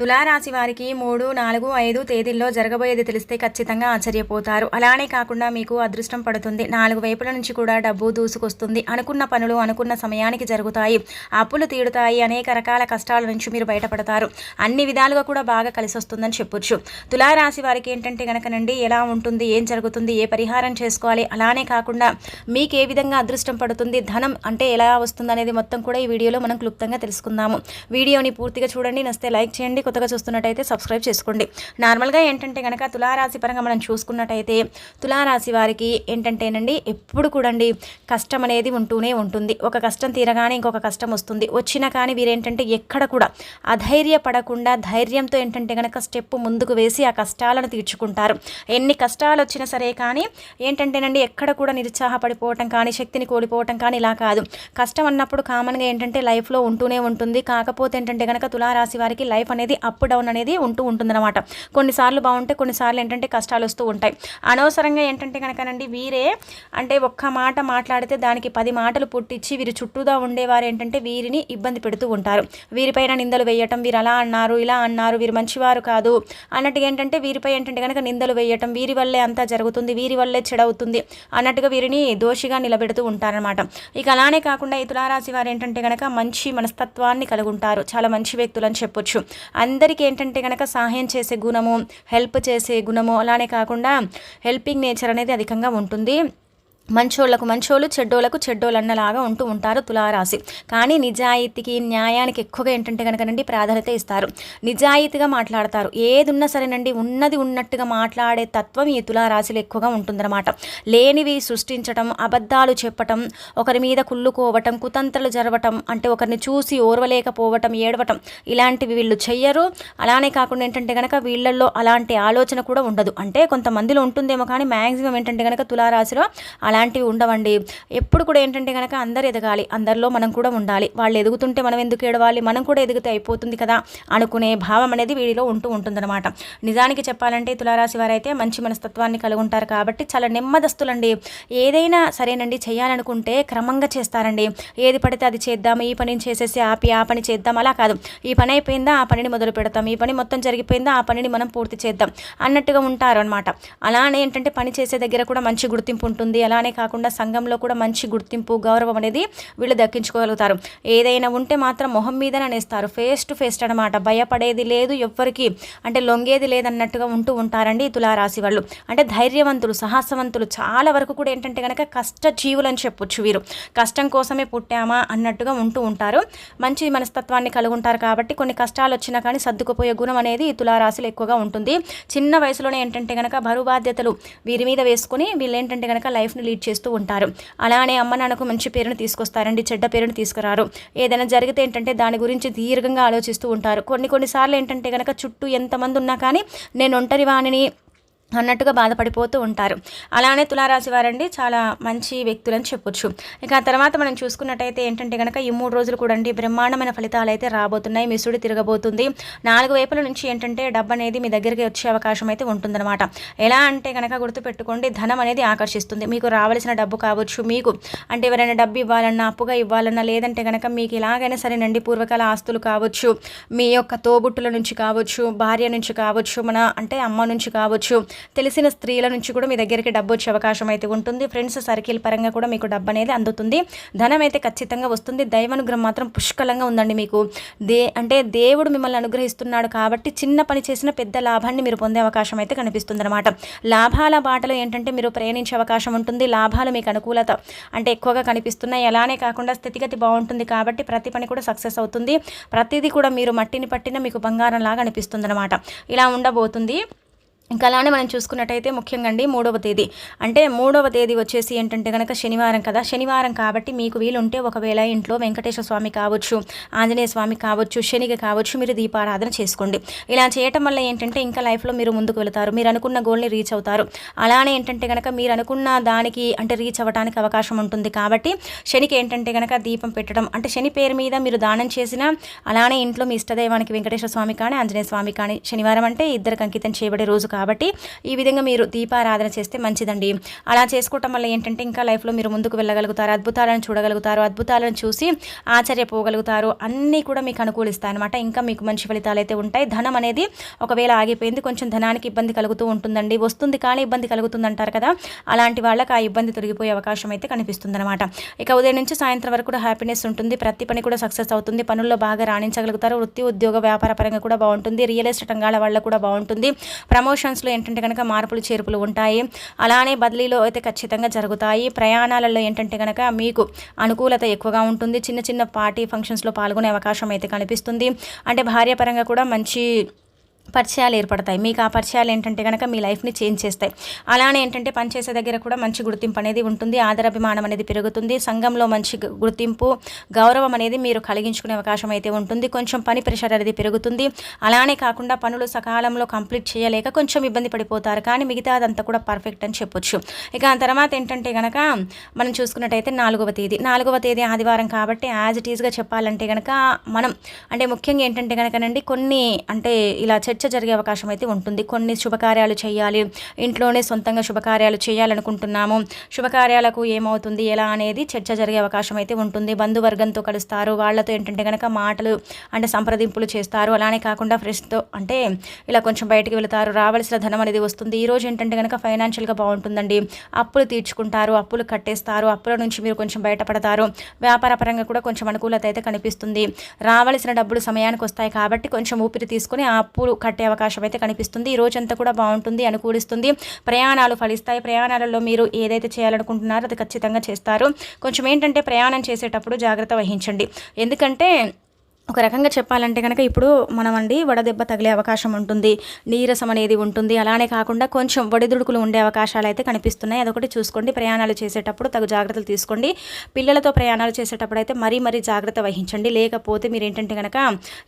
తులారాశి వారికి మూడు నాలుగు ఐదు తేదీల్లో జరగబోయేది తెలిస్తే ఖచ్చితంగా ఆశ్చర్యపోతారు. అలానే కాకుండా మీకు అదృష్టం పడుతుంది. నాలుగు వైపుల నుంచి కూడా డబ్బు దూసుకొస్తుంది. అనుకున్న పనులు అనుకున్న సమయానికి జరుగుతాయి. అప్పులు తీరుతాయి. అనేక రకాల కష్టాల నుంచి మీరు బయటపడతారు. అన్ని విధాలుగా కూడా బాగా కలిసి వస్తుందని చెప్పొచ్చు. తులారాశి వారికి ఏంటంటే కనుకనండి ఎలా ఉంటుంది ఏం జరుగుతుంది ఏ పరిహారం చేసుకోవాలి అలానే కాకుండా మీకు ఏ విధంగా అదృష్టం పడుతుంది ధనం అంటే ఎలా వస్తుంది అనేది మొత్తం కూడా ఈ వీడియోలో మనం క్లుప్తంగా తెలుసుకుందాము. వీడియోని పూర్తిగా చూడండి. నస్తే లైక్ చేయండి కొత్తగా చూస్తున్నట్టయితే సబ్స్క్రైబ్ చేసుకోండి. నార్మల్గా ఏంటంటే కనుక తులారాశి పరంగా మనం చూసుకున్నట్టయితే తులారాశి వారికి ఏంటంటేనండి ఎప్పుడు కూడండి కష్టం అనేది ఉంటూనే ఉంటుంది. ఒక కష్టం తీరగానే ఇంకొక కష్టం వస్తుంది. వచ్చినా కానీ వీరేంటంటే ఎక్కడ కూడా అధైర్యపడకుండా ధైర్యంతో ఏంటంటే కనుక స్టెప్ ముందుకు వేసి ఆ కష్టాలను తీర్చుకుంటారు. ఎన్ని కష్టాలు వచ్చినా సరే కానీ ఏంటంటేనండి ఎక్కడ కూడా నిరుత్సాహపడిపోవటం కానీ శక్తిని కోల్పోవటం కానీ ఇలా కాదు. కష్టం అన్నప్పుడు కామన్గా ఏంటంటే లైఫ్లో ఉంటూనే ఉంటుంది. కాకపోతే ఏంటంటే కనుక తులారాశి వారికి లైఫ్ అనేది అప్ డౌన్ అనేది ఉంటూ ఉంటుందన్నమాట. కొన్నిసార్లు బాగుంటే కొన్నిసార్లు ఏంటంటే కష్టాలు వస్తూ ఉంటాయి. అనవసరంగా ఏంటంటే కనుకనండి వీరే అంటే ఒక్క మాట మాట్లాడితే దానికి పది మాటలు పుట్టించి వీరి చుట్టూదా ఉండేవారు ఏంటంటే వీరిని ఇబ్బంది పెడుతూ ఉంటారు. వీరిపైన నిందలు వేయటం వీరు అలా అన్నారు ఇలా అన్నారు వీరు మంచివారు కాదు అన్నట్టుగా ఏంటంటే వీరిపై ఏంటంటే కనుక నిందలు వేయటం వీరి వల్లే అంతా జరుగుతుంది వీరి వల్లే చెడవుతుంది అన్నట్టుగా వీరిని దోషిగా నిలబెడుతూ ఉంటారనమాట ఇక అలానే కాకుండా ఈ తులారాశి వారు ఏంటంటే కనుక మంచి మనస్తత్వాన్ని కలుగుంటారు. చాలా మంచి వ్యక్తులు అని చెప్పొచ్చు. అందరికీ ఏంటంటే కనుక సహాయం చేసే గుణము హెల్ప్ చేసే గుణము అలానే కాకుండా హెల్పింగ్ నేచర్ అనేది అధికంగా ఉంటుంది. మంచోళ్ళకు మంచోళ్ళు చెడ్డోళ్ళకు చెడ్డోళ్ళు అన్నలాగా ఉంటూ ఉంటారు తులారాశి. కానీ నిజాయితీకి న్యాయానికి ఎక్కువగా ఏంటంటే కనుకనండి ప్రాధాన్యత ఇస్తారు. నిజాయితీగా మాట్లాడతారు. ఏది ఉన్నా సరేనండి ఉన్నది ఉన్నట్టుగా మాట్లాడే తత్వం ఈ తులారాశిలో ఎక్కువగా ఉంటుందన్నమాట. లేనివి సృష్టించటం అబద్ధాలు చెప్పటం ఒకరి మీద కుళ్ళుకోవటం కుతంత్రలు జరగటం అంటే ఒకరిని చూసి ఓర్వలేకపోవటం ఏడవటం ఇలాంటివి వీళ్ళు చెయ్యరు. అలానే కాకుండా ఏంటంటే కనుక వీళ్ళల్లో అలాంటి ఆలోచన కూడా ఉండదు. అంటే కొంతమందిలో ఉంటుందేమో కానీ మ్యాక్సిమం ఏంటంటే కనుక తులారాశిలో అలా అలాంటివి ఉండవండి. ఎప్పుడు కూడా ఏంటంటే కనుక అందరు ఎదగాలి అందరిలో మనం కూడా ఉండాలి. వాళ్ళు ఎదుగుతుంటే మనం ఎందుకు ఏడవాలి? మనం కూడా ఎదిగితే అయిపోతుంది కదా అనుకునే భావం అనేది వీడిలో ఉంటూ ఉంటుందన్నమాట. నిజానికి చెప్పాలంటే తులారాశి వారైతే మంచి మనస్తత్వాన్ని కలిగి ఉంటారు కాబట్టి చాలా నెమ్మదస్తులండి. ఏదైనా సరేనండి చేయాలనుకుంటే క్రమంగా చేస్తారండి. ఏది పడితే అది చేద్దాం ఈ పనిని చేసేసి ఆపి ఆ పని చేద్దాం అలా కాదు. ఈ పని అయిపోయిందా? ఆ పనిని మొదలు పెడతాం. ఈ పని మొత్తం జరిగిపోయిందా? ఆ పనిని మనం పూర్తి చేద్దాం అన్నట్టుగా ఉంటారు అనమాట అలానే ఏంటంటే పని చేసే దగ్గర కూడా మంచి గుర్తింపు ఉంటుంది. అలా అలానే కాకుండా సంఘంలో కూడా మంచి గుర్తింపు గౌరవం అనేది వీళ్ళు దక్కించుకోగలుగుతారు. ఏదైనా ఉంటే మాత్రం మొహం మీదనే అనేస్తారు ఫేస్ టు ఫేస్ అనమాట భయపడేది లేదు ఎవ్వరికి. అంటే లొంగేది లేదన్నట్టుగా ఉంటూ ఉంటారండి తులారాశి వాళ్ళు. అంటే ధైర్యవంతులు సాహసవంతులు చాలా వరకు కూడా ఏంటంటే కనుక కష్ట జీవులని అని చెప్పొచ్చు వీరు. కష్టం కోసమే పుట్టామా అన్నట్టుగా ఉంటూ ఉంటారు. మంచి మనస్తత్వాన్ని కలిగి ఉంటారు కాబట్టి కొన్ని కష్టాలు వచ్చినా కానీ సర్దుకుపోయే గుణం అనేది తులారాశిలో ఎక్కువగా ఉంటుంది. చిన్న వయసులోనే ఏంటంటే కనుక బరువు బాధ్యతలు వీరి మీద వేసుకుని వీళ్ళు ఏంటంటే కనుక లైఫ్ని లీడ్ చేస్తూ ఉంటారు. అలానే అమ్మ నాన్నకు మంచి పేరును తీసుకొస్తారండి చెడ్డ పేరును తీసుకురారు. ఏదైనా జరిగితే ఏంటంటే దాని గురించి దీర్ఘంగా ఆలోచిస్తూ ఉంటారు. కొన్ని కొన్నిసార్లు ఏంటంటే కనుక చుట్టూ ఎంతమంది ఉన్నా కానీ నేను ఒంటరి వాణిని అన్నట్టుగా బాధపడిపోతూ ఉంటారు. అలానే తులారాశి వారండి చాలా మంచి వ్యక్తులని చెప్పొచ్చు. ఇక ఆ తర్వాత మనం చూసుకున్నట్టయితే ఏంటంటే కనుక ఈ మూడు రోజులు కూడా అండి బ్రహ్మాండమైన ఫలితాలు అయితే రాబోతున్నాయి. మిసుడి తిరగబోతుంది. నాలుగు వైపుల నుంచి ఏంటంటే డబ్బు అనేది మీ దగ్గరికి వచ్చే అవకాశం అయితే ఉంటుందన్నమాట. ఎలా అంటే కనుక గుర్తుపెట్టుకోండి ధనం అనేది ఆకర్షిస్తుంది. మీకు రావాల్సిన డబ్బు కావచ్చు మీకు అంటే ఎవరైనా డబ్బు ఇవ్వాలన్నా అప్పుగా ఇవ్వాలన్నా లేదంటే కనుక మీకు ఎలాగైనా సరేనండి పూర్వకాల ఆస్తులు కావచ్చు మీ యొక్క తోబుట్టుల నుంచి కావచ్చు భార్య నుంచి కావచ్చు మన అంటే అమ్మ నుంచి కావచ్చు తెలిసిన స్త్రీల నుంచి కూడా మీ దగ్గరికి డబ్బు వచ్చే అవకాశం అయితే ఉంటుంది. ఫ్రెండ్స్ సర్కిల్ పరంగా కూడా మీకు డబ్బు అనేది అందుతుంది. ధనం అయితే ఖచ్చితంగా వస్తుంది. దైవానుగ్రహం మాత్రం పుష్కలంగా ఉందండి మీకు. దే అంటే దేవుడు మిమ్మల్ని అనుగ్రహిస్తున్నాడు కాబట్టి చిన్న పని చేసిన పెద్ద లాభాన్ని మీరు పొందే అవకాశం అయితే కనిపిస్తుంది అనమాట లాభాల బాటలో ఏంటంటే మీరు ప్రయాణించే అవకాశం ఉంటుంది. లాభాలు మీకు అనుకూలత అంటే ఎక్కువగా కనిపిస్తున్నాయి. అలానే కాకుండా స్థితిగతి బాగుంటుంది కాబట్టి ప్రతి పని కూడా సక్సెస్ అవుతుంది. ప్రతిదీ కూడా మీరు మట్టిని పట్టిన మీకు బంగారం లాగా అనిపిస్తుంది అనమాట ఇలా ఉండబోతుంది. ఇంకా అలానే మనం చూసుకున్నట్టయితే ముఖ్యంగా అండి మూడవ తేదీ. అంటే మూడవ తేదీ వచ్చేసి ఏంటంటే కనుక శనివారం కదా. శనివారం కాబట్టి మీకు వీలుంటే ఒకవేళ ఇంట్లో వెంకటేశ్వర స్వామి కావచ్చు ఆంజనేయ స్వామి కావచ్చు శనికి కావచ్చు మీరు దీపారాధన చేసుకోండి. ఇలా చేయటం వల్ల ఏంటంటే ఇంకా లైఫ్లో మీరు ముందుకు వెళతారు మీరు అనుకున్న గోల్ని రీచ్ అవుతారు. అలానే ఏంటంటే కనుక మీరు అనుకున్న దానికి అంటే రీచ్ అవ్వడానికి అవకాశం ఉంటుంది కాబట్టి శనికి ఏంటంటే కనుక దీపం పెట్టడం అంటే శని పేరు మీద మీరు దానం చేసిన అలానే ఇంట్లో మీ ఇష్టదైవానికి వెంకటేశ్వర స్వామి కానీ ఆంజనేయ స్వామి కానీ శనివారం అంటే ఇద్దరికి అంకితం చేయబడే రోజు కాదు కాబట్టి ఈ విధంగా మీరు దీపారాధన చేస్తే మంచిదండి. అలా చేసుకోవటం వల్ల ఏంటంటే ఇంకా లైఫ్లో మీరు ముందుకు వెళ్ళగలుగుతారు అద్భుతాలను చూడగలుగుతారు అద్భుతాలను చూసి ఆశ్చర్యపోగలుగుతారు అన్నీ కూడా మీకు అనుకూలిస్తాయి అనమాట ఇంకా మీకు మంచి ఫలితాలు అయితే ఉంటాయి. ధనం అనేది ఒకవేళ ఆగిపోయింది కొంచెం ధనానికి ఇబ్బంది కలుగుతూ ఉంటుందండి. వస్తుంది కానీ ఇబ్బంది కలుగుతుంది అంటారు కదా అలాంటి వాళ్ళకి ఆ ఇబ్బంది తొలగిపోయే అవకాశం అయితే కనిపిస్తుంది అనమాట ఇక ఉదయం నుంచి సాయంత్రం వరకు కూడా హ్యాపీనెస్ ఉంటుంది. ప్రతి పని కూడా సక్సెస్ అవుతుంది. పనుల్లో బాగా రాణించగలుగుతారు. వృత్తి ఉద్యోగ వ్యాపార పరంగా కూడా బాగుంటుంది. రియల్ ఎస్టేట్ రంగాల వల్ల కూడా బాగుంటుంది. ప్రమోషన్స్లో ఏంటంటే కనుక మార్పులు చేర్పులు ఉంటాయి. అలానే బదిలీలో అయితే ఖచ్చితంగా జరుగుతాయి. ప్రయాణాలలో ఏంటంటే కనుక మీకు అనుకూలత ఎక్కువగా ఉంటుంది. చిన్న చిన్న పార్టీ ఫంక్షన్స్లో పాల్గొనే అవకాశం అయితే కనిపిస్తుంది. అంటే భార్యాపరంగా కూడా మంచి పరిచయాలు ఏర్పడతాయి. మీకు ఆ పరిచయాలు ఏంటంటే కనుక మీ లైఫ్ని చేంజ్ చేస్తాయి. అలానే ఏంటంటే పనిచేసే దగ్గర కూడా మంచి గుర్తింపు అనేది ఉంటుంది. ఆదరాభిమానం అనేది పెరుగుతుంది. సంఘంలో మంచి గుర్తింపు గౌరవం అనేది మీరు కలిగించుకునే అవకాశం అయితే ఉంటుంది. కొంచెం పని ప్రెషర్ అనేది పెరుగుతుంది. అలానే కాకుండా పనులు సకాలంలో కంప్లీట్ చేయలేక కొంచెం ఇబ్బంది పడిపోతారు. కానీ మిగతా అదంతా కూడా పర్ఫెక్ట్ అని చెప్పొచ్చు. ఇక ఆ తర్వాత ఏంటంటే కనుక మనం చూసుకున్నట్టయితే నాలుగవ తేదీ. నాలుగవ తేదీ ఆదివారం కాబట్టి యాజ్ ఇట్ ఈస్గా చెప్పాలంటే కనుక మనం అంటే ముఖ్యంగా ఏంటంటే కనుకనండి కొన్ని అంటే ఇలా చర్చ జరిగే అవకాశం అయితే ఉంటుంది. కొన్ని శుభకార్యాలు చేయాలి. ఇంట్లోనే సొంతంగా శుభకార్యాలు చేయాలనుకుంటున్నాము. శుభకార్యాలకు ఏమవుతుంది? ఎలా అనేది చర్చ జరిగే అవకాశం అయితే ఉంటుంది. బంధువర్గంతో కలుస్తారు. వాళ్ళతో ఏంటంటే కనుక మాటలు అంటే సంప్రదింపులు చేస్తారు. అలానే కాకుండా ఫ్రెండ్స్తో అంటే ఇలా కొంచెం బయటికి వెళతారు. రావాల్సిన ధనం అనేది వస్తుంది. ఈ రోజు ఏంటంటే కనుక ఫైనాన్షియల్గా బాగుంటుందండి. అప్పులు తీర్చుకుంటారు. అప్పులు కట్టేస్తారు. అప్పుల నుంచి మీరు కొంచెం బయటపడతారు. వ్యాపార పరంగా కూడా కొంచెం అనుకూలత అయితే కనిపిస్తుంది. రావాల్సిన డబ్బులు సమయానికి వస్తాయి కాబట్టి కొంచెం ఊపిరి తీసుకుని ఆ అప్పులు కట్టే అవకాశం అయితే కనిపిస్తుంది. ఈ రోజంతా కూడా బాగుంటుంది అనుకూలిస్తుంది. ప్రయాణాలు ఫలిస్తాయి. ప్రయాణాలలో మీరు ఏదైతే చేయాలనుకుంటున్నారో అది ఖచ్చితంగా చేస్తారు. కొంచెం ఏంటంటే ప్రయాణం చేసేటప్పుడు జాగ్రత్త వహించండి. ఎందుకంటే ఒక రకంగా చెప్పాలంటే కనుక ఇప్పుడు మనం అండి వడదెబ్బ తగిలే అవకాశం ఉంటుంది. నీరసం అనేది ఉంటుంది. అలానే కాకుండా కొంచెం వడిదుడుకులు ఉండే అవకాశాలు అయితే కనిపిస్తున్నాయి. అదొకటి చూసుకోండి. ప్రయాణాలు చేసేటప్పుడు తగు జాగ్రత్తలు తీసుకోండి. పిల్లలతో ప్రయాణాలు చేసేటప్పుడు అయితే మరీ మరీ జాగ్రత్త వహించండి. లేకపోతే మీరు ఏంటంటే కనుక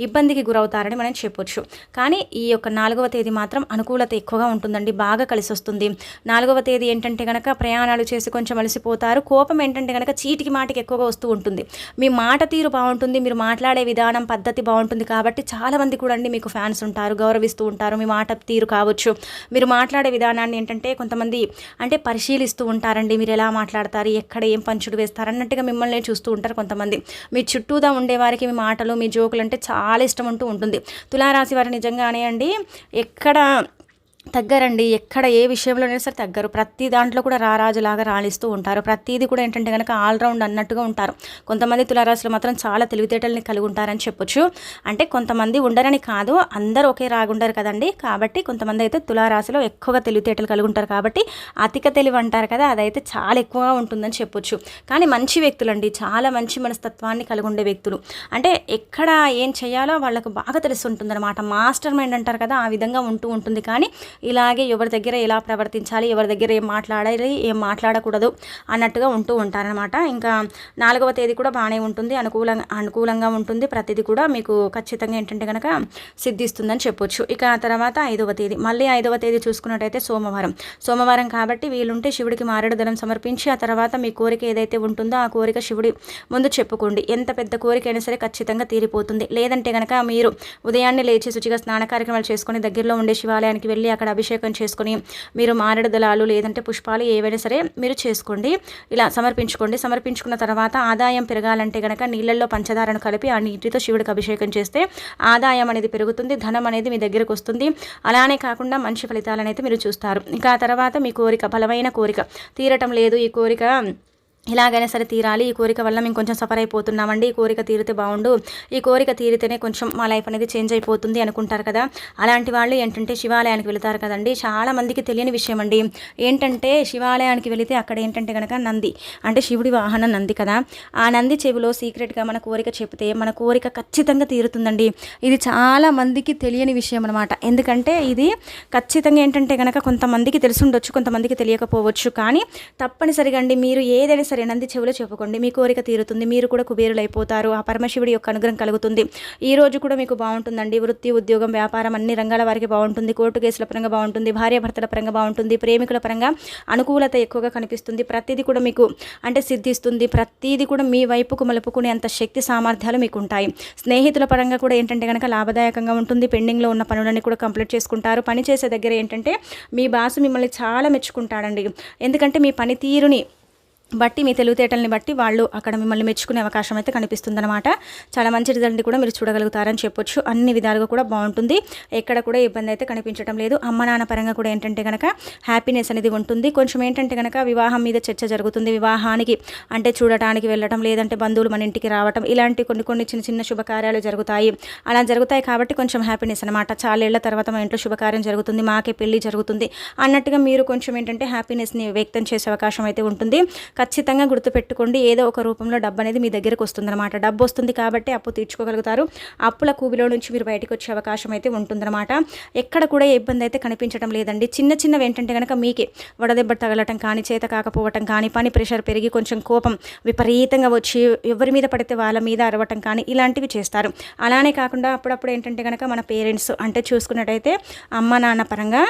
ఇబ్బందికి గురవుతారని మనం చెప్పొచ్చు. కానీ ఈ యొక్క నాలుగవ తేదీ మాత్రం అనుకూలత ఎక్కువగా ఉంటుందండి. బాగా కలిసి వస్తుంది నాలుగవ తేదీ ఏంటంటే కనుక ప్రయాణాలు చేసి కొంచెం అలసిపోతారు. కోపం ఏంటంటే కనుక చీటికి మాటికి ఎక్కువగా వస్తూ ఉంటుంది. మీ మాట తీరు బాగుంటుంది. మీరు మాట్లాడే విధానం పద్ధతి బాగుంటుంది కాబట్టి చాలా మంది కూడా అండి మీకు ఫ్యాన్స్ ఉంటారు గౌరవిస్తూ ఉంటారు మీ మాట తీరు కావచ్చు. మీరు మాట్లాడే విధానాన్ని ఏంటంటే కొంతమంది అంటే పరిశీలిస్తూ ఉంటారండి మీరు ఎలా మాట్లాడతారు ఎక్కడ ఏం పంచుడు వేస్తారు అన్నట్టుగా మిమ్మల్ని చూస్తూ ఉంటారు కొంతమంది. మీ చుట్టూదా ఉండేవారికి మీ మాటలు మీ జోకులు అంటే చాలా ఇష్టం ఉంటూ ఉంటుంది. తులారాశి వారు నిజంగానే అండి ఎక్కడ తగ్గరండి. ఎక్కడ ఏ విషయంలోనైనా సరే తగ్గరు. ప్రతి దాంట్లో కూడా రారాజులాగా రాణిస్తూ ఉంటారు. ప్రతిదీ కూడా ఏంటంటే కనుక ఆల్రౌండ్ అన్నట్టుగా ఉంటారు. కొంతమంది తులారాశులు మాత్రం చాలా తెలివితేటల్ని కలిగి ఉంటారని చెప్పొచ్చు. అంటే కొంతమంది ఉండరని కాదు అందరూ ఒకే రాగుండరు కదండి. కాబట్టి కొంతమంది అయితే తులారాశిలో ఎక్కువగా తెలివితేటలు కలిగి ఉంటారు కాబట్టి అతిక తెలివి అంటారు కదా అదైతే చాలా ఎక్కువగా ఉంటుందని చెప్పొచ్చు. కానీ మంచి వ్యక్తులండి. చాలా మంచి మనస్తత్వాన్ని కలిగి ఉండే వ్యక్తులు. అంటే ఎక్కడ ఏం చేయాలో వాళ్ళకు బాగా తెలుస్తుంటుంది అనమాట మాస్టర్ మైండ్ అంటారు కదా ఆ విధంగా ఉంటూ ఉంటుంది. కానీ ఇలాగే ఎవరి దగ్గర ఎలా ప్రవర్తించాలి ఎవరి దగ్గర ఏం మాట్లాడాలి ఏం మాట్లాడకూడదు అన్నట్టుగా ఉంటూ ఉంటారనమాట ఇంకా నాలుగవ తేదీ కూడా బాగానే ఉంటుంది అనుకూలంగా అనుకూలంగా ఉంటుంది. ప్రతిదీ కూడా మీకు ఖచ్చితంగా ఏంటంటే కనుక సిద్ధిస్తుందని చెప్పొచ్చు. ఇక ఆ తర్వాత ఐదవ తేదీ. మళ్ళీ ఐదవ తేదీ చూసుకున్నట్టయితే సోమవారం. సోమవారం కాబట్టి వీలుంటే శివుడికి మారేడు దళం సమర్పించి ఆ తర్వాత మీ కోరిక ఏదైతే ఉంటుందో ఆ కోరిక శివుడి ముందు చెప్పుకోండి. ఎంత పెద్ద కోరిక అయినా సరే ఖచ్చితంగా తీరిపోతుంది. లేదంటే కనుక మీరు ఉదయాన్నే లేచి శుచిగా స్నాన కార్యక్రమాలు చేసుకొని దగ్గరలో ఉండే శివాలయానికి వెళ్ళి అక్కడ అభిషేకం చేసుకుని మీరు మారేడు దళాలు లేదంటే పుష్పాలు ఏవైనా సరే మీరు చేసుకోండి. ఇలా సమర్పించుకోండి. సమర్పించుకున్న తర్వాత ఆదాయం పెరగాలంటే కనుక నీళ్ళల్లో పంచదారను కలిపి ఆ నీటితో శివుడికి అభిషేకం చేస్తే ఆదాయం అనేది పెరుగుతుంది ధనం అనేది మీ దగ్గరకు వస్తుంది. అలానే కాకుండా మంచి ఫలితాలను అయితే మీరు చూస్తారు. ఇంకా తర్వాత మీ కోరిక బలమైన కోరిక. తీరటం లేదు. ఈ కోరిక ఇలాగైనా సరే తీరాలి. ఈ కోరిక వల్ల మేము కొంచెం సఫర్ అయిపోతున్నామండి. ఈ కోరిక తీరితే బాగుండు. ఈ కోరిక తీరితేనే కొంచెం మా లైఫ్ అనేది చేంజ్ అయిపోతుంది అనుకుంటారు కదా. అలాంటి వాళ్ళు ఏంటంటే శివాలయానికి వెళతారు కదండి. చాలా మందికి తెలియని విషయం అండి ఏంటంటే శివాలయానికి వెళితే అక్కడ ఏంటంటే కనుక నంది అంటే శివుడి వాహనం నంది కదా. ఆ నంది చెవిలో సీక్రెట్గా మన కోరిక చెప్తే మన కోరిక ఖచ్చితంగా తీరుతుందండి. ఇది చాలా మందికి తెలియని విషయం అనమాట ఎందుకంటే ఇది ఖచ్చితంగా ఏంటంటే కనుక కొంతమందికి తెలిసి ఉండొచ్చు కొంతమందికి తెలియకపోవచ్చు. కానీ తప్పనిసరిగా అండి మీరు ఏదైనా సరే నంది చెవిలో చెప్పుకోండి. మీ కోరిక తీరుతుంది. మీరు కూడా కుబేరులు అయిపోతారు ఆ పరమశివుడి యొక్క అనుగ్రహం కలుగుతుంది. ఈ రోజు కూడా మీకు బాగుంటుందండి. వృత్తి ఉద్యోగం వ్యాపారం అన్ని రంగాల వారికి బాగుంటుంది. కోర్టు కేసుల పరంగా బాగుంటుంది. భార్యాభర్తల పరంగా బాగుంటుంది. ప్రేమికుల పరంగా అనుకూలత ఎక్కువగా కనిపిస్తుంది. ప్రతిదీ కూడా మీకు అంటే సిద్ధిస్తుంది. ప్రతిదీ కూడా మీ వైపుకు మలుపుకునే అంత శక్తి సామర్థ్యాలు మీకు ఉంటాయి. స్నేహితుల పరంగా కూడా ఏంటంటే కనుక లాభదాయకంగా ఉంటుంది. పెండింగ్లో ఉన్న పనులన్నీ కూడా కంప్లీట్ చేసుకుంటారు. పని చేసే దగ్గర ఏంటంటే మీ బాసు మిమ్మల్ని చాలా మెచ్చుకుంటాడండి. ఎందుకంటే మీ పనితీరుని బట్టి మీ తెలివితేటల్ని బట్టి వాళ్ళు అక్కడ మిమ్మల్ని మెచ్చుకునే అవకాశం అయితే కనిపిస్తుందన్నమాట. చాలా మంచి రిజల్ట్ని కూడా మీరు చూడగలుగుతారని చెప్పొచ్చు. అన్ని విధాలుగా కూడా బాగుంటుంది. ఎక్కడ కూడా ఇబ్బంది అయితే కనిపించడం లేదు. అమ్మ నాన్న పరంగా కూడా ఏంటంటే కనుక హ్యాపీనెస్ అనేది ఉంటుంది. కొంచెం ఏంటంటే కనుక వివాహం మీద చర్చ జరుగుతుంది. వివాహానికి అంటే చూడటానికి వెళ్ళడం లేదంటే బంధువులు మన ఇంటికి రావటం ఇలాంటి కొన్ని కొన్ని చిన్న చిన్న శుభకార్యాలు జరుగుతాయి. అలా జరుగుతాయి కాబట్టి కొంచెం హ్యాపీనెస్ అనమాట చాలేళ్ళ తర్వాత మా ఇంట్లో శుభకార్యం జరుగుతుంది. మాకే పెళ్ళి జరుగుతుంది. అన్నట్టుగా మీరు కొంచెం ఏంటంటే హ్యాపీనెస్ని వ్యక్తం చేసే అవకాశం అయితే ఉంటుంది. ఖచ్చితంగా గుర్తుపెట్టుకోండి ఏదో ఒక రూపంలో డబ్బు అనేది మీ దగ్గరకు వస్తుందన్నమాట. డబ్బు వస్తుంది కాబట్టి అప్పు తీర్చుకోగలుగుతారు. అప్పుల కూబిలో నుంచి మీరు బయటకు వచ్చే అవకాశం అయితే ఉంటుందన్నమాట. ఎక్కడ కూడా ఇబ్బంది అయితే కనిపించడం లేదండి. చిన్న చిన్నవి ఏంటంటే కనుక మీకే వడదెబ్బ తగలటం కానీ చేత కాకపోవటం కానీ పని ప్రెషర్ పెరిగి కొంచెం కోపం విపరీతంగా వచ్చి ఎవరి మీద పడితే వాళ్ళ మీద అరవటం కానీ ఇలాంటివి చేస్తారు. అలానే కాకుండా అప్పుడప్పుడు ఏంటంటే కనుక మన పేరెంట్స్ అంటే చూసుకున్నట్టయితే అమ్మ నాన్న పరంగా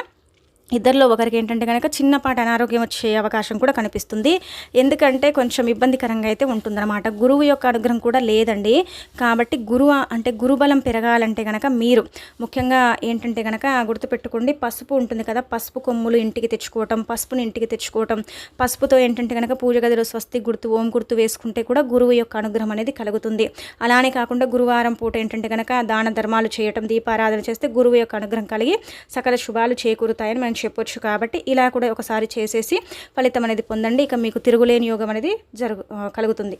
ఇద్దరిలో ఒకరికి ఏంటంటే కనుక చిన్నపాటి అనారోగ్యం వచ్చే అవకాశం కూడా కనిపిస్తుంది. ఎందుకంటే కొంచెం ఇబ్బందికరంగా అయితే ఉంటుందన్నమాట. గురువు యొక్క అనుగ్రహం కూడా లేదండి. కాబట్టి గురువు అంటే గురుబలం పెరగాలంటే కనుక మీరు ముఖ్యంగా ఏంటంటే కనుక గుర్తుపెట్టుకోండి పసుపు ఉంటుంది కదా పసుపు కొమ్ములు ఇంటికి తెచ్చుకోవటం పసుపుని ఇంటికి తెచ్చుకోవటం పసుపుతో ఏంటంటే కనుక పూజ గదిలో స్వస్తి గుర్తు ఓం గుర్తు వేసుకుంటే కూడా గురువు యొక్క అనుగ్రహం అనేది కలుగుతుంది. అలానే కాకుండా గురువారం పూట ఏంటంటే కనుక దాన ధర్మాలు చేయటం దీపారాధన చేస్తే గురువు యొక్క అనుగ్రహం కలిగి సకల శుభాలు చేకూరుతాయని మనం చెప్పొచ్చు కాబట్టి ఇలా కూడా ఒకసారి చేసేసి ఫలితం అనేది పొందండి. ఇక మీకు తిరుగులేని యోగం అనేది జరుగు కలుగుతుంది.